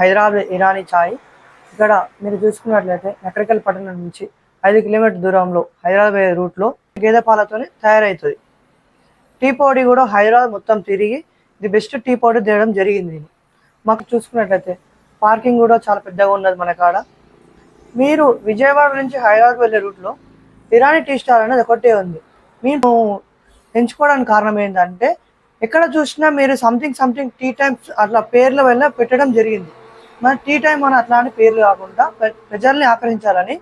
హైదరాబాద్ ఇరానీ ఛాయ్ ఇక్కడ మీరు చూసుకున్నట్లయితే నకరికల్ పట్టణం నుంచి ఐదు కిలోమీటర్ దూరంలో హైదరాబాద్ రూట్లో గేదె పాలతోనే తయారవుతుంది టీ పొడి కూడా హైదరాబాద్ మొత్తం తిరిగి ఇది బెస్ట్ టీ పౌడర్ తేయడం జరిగింది. మాకు చూసుకున్నట్లయితే పార్కింగ్ కూడా చాలా పెద్దగా ఉన్నది మన కాడ. మీరు విజయవాడ నుంచి హైదరాబాద్ వెళ్ళే రూట్లో ఇరానీ టీ స్టాల్ అనేది ఒకటే ఉంది. మేము ఎంచుకోవడానికి కారణం ఏంటంటే ఎక్కడ చూసినా మీరు సంథింగ్ సంథింగ్ టీ టైమ్స్ అట్లా పేర్ల వల్ల పెట్టడం జరిగింది. మన టీ టైం అని అట్లాంటి పేర్లు కాకుండా ప్ర- ప్రజల్ని ఆకర్షించాలని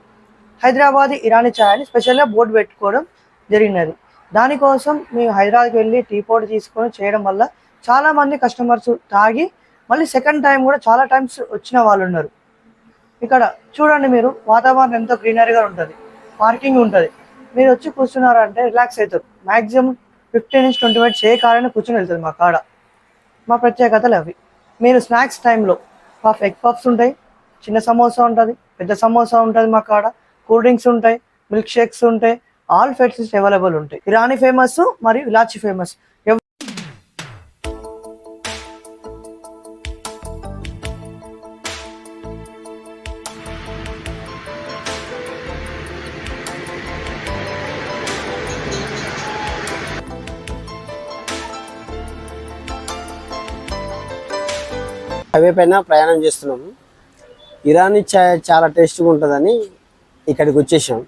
హైదరాబాద్ ఇరానీ ఛాయ్ అని స్పెషల్గా బోర్డు పెట్టుకోవడం జరిగినది. దానికోసం మేము హైదరాబాద్కి వెళ్ళి టీ పౌడర్ తీసుకొని చేయడం వల్ల చాలామంది కస్టమర్స్ తాగి మళ్ళీ సెకండ్ టైం కూడా చాలా టైమ్స్ వచ్చిన వాళ్ళు ఉన్నారు. ఇక్కడ చూడండి మీరు వాతావరణం ఎంతో గ్రీనరీగా ఉంటుంది. పార్కింగ్ ఉంటుంది. మీరు వచ్చి కూర్చున్నారంటే రిలాక్స్ అవుతారు. మ్యాక్సిమం ఫిఫ్టీన్ నుంచి ట్వంటీ మినిట్స్ ఏ కారైనా కూర్చొని వెళ్తుంది మా కాడ. మా ప్రత్యేకతలు అవి. మీరు స్నాక్స్ టైంలో పఫ్ ఎగ్ పఫ్స్ ఉంటాయి. చిన్న సమోసా ఉంటుంది పెద్ద సమోసా ఉంటుంది మా కాడ. కూల్ డ్రింక్స్ ఉంటాయి మిల్క్ షేక్స్ ఉంటాయి ఆల్ ఫెట్స్ అవైలబుల్ ఉంటాయి. ఇరానీ ఫేమస్ మరియు ఇలాచి ఫేమస్ హైవే పైన ప్రయాణం చేస్తున్నాము. ఇరానీ చాయ్ చాలా టేస్ట్గా ఉంటుందని ఇక్కడికి వచ్చేసాం.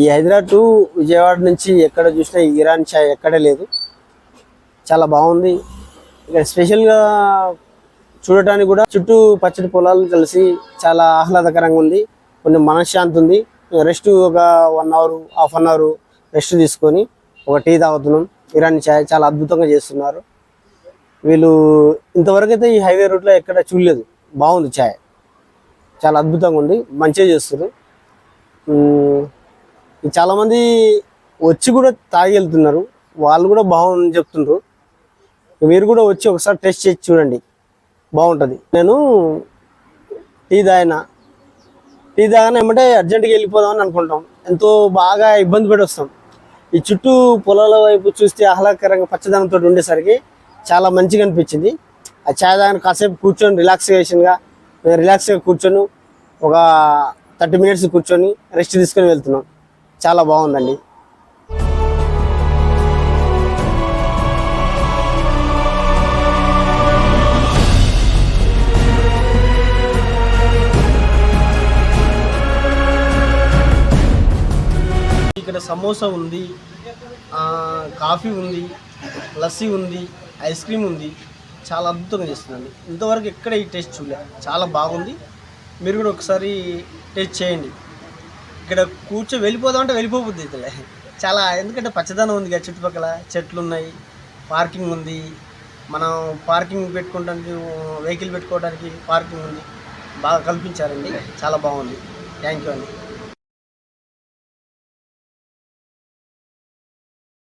ఈ హైదరాబాద్ టు విజయవాడ నుంచి ఎక్కడ చూసినా ఈ ఇరానీ చాయ్ ఎక్కడే లేదు. చాలా బాగుంది. ఇక్కడ స్పెషల్గా చూడటానికి కూడా చుట్టూ పచ్చడి పొలాలు కలిసి చాలా ఆహ్లాదకరంగా ఉంది. కొన్ని మనశ్శాంతి ఉంది. రెస్ట్ ఒక one hour half an hour rest తీసుకొని ఒక టీ తాగుతున్నాం. ఇరానీ చాయ్ చాలా అద్భుతంగా చేస్తున్నారు. వీళ్ళు ఇంతవరకు అయితే ఈ హైవే రూట్లో ఎక్కడ చూడలేదు. బాగుంది ఛాయ్. చాలా అద్భుతంగా ఉంది. మంచిగా చేస్తారు చాలామంది వచ్చి కూడా తాగి వెళ్తున్నారు. వాళ్ళు కూడా బాగుందని చెప్తుండ్రు. మీరు కూడా వచ్చి ఒకసారి టెస్ట్ చేసి చూడండి. బాగుంటుంది. నేను టీ తాగిన. టీ తాగానే ఏమంటే అర్జెంటుగా వెళ్ళిపోదామని అనుకుంటాం. ఎంతో బాగా ఇబ్బంది పడి వస్తాం ఈ చుట్టూ పొలాల వైపు చూస్తే ఆహ్లాదకరంగా పచ్చదనంతో ఉండేసరికి చాలా మంచిగా అనిపించింది. ఆ ఛాయ్ తాగిన కాసేపు కూర్చొని రిలాక్సేషన్గా మేము రిలాక్స్గా కూర్చొని ఒక థర్టీ మినిట్స్ కూర్చొని రెస్ట్ తీసుకొని వెళ్తున్నాం. చాలా బాగుందండి. ఇక్కడ సమోసా ఉంది కాఫీ ఉంది లస్సీ ఉంది ఐస్ క్రీమ్ ఉంది. చాలా అద్భుతంగా చేస్తుందండి. ఇంతవరకు ఎక్కడ ఈ టేస్ట్ చూడలే. చాలా బాగుంది. మీరు కూడా ఒకసారి టేస్ట్ చేయండి. ఇక్కడ కూర్చో వెళ్ళిపోదామంటే వెళ్ళిపోబుద్ది ఇతలే చాలా ఎందుకంటే పచ్చదనం ఉంది కదా చుట్టుపక్కల. చెట్లు ఉన్నాయి. పార్కింగ్ ఉంది. మనం పార్కింగ్ పెట్టుకోవడానికి వెహికల్ పెట్టుకోవడానికి పార్కింగ్ ఉంది. బాగా కల్పించారండి. చాలా బాగుంది. థ్యాంక్ యూ అండి.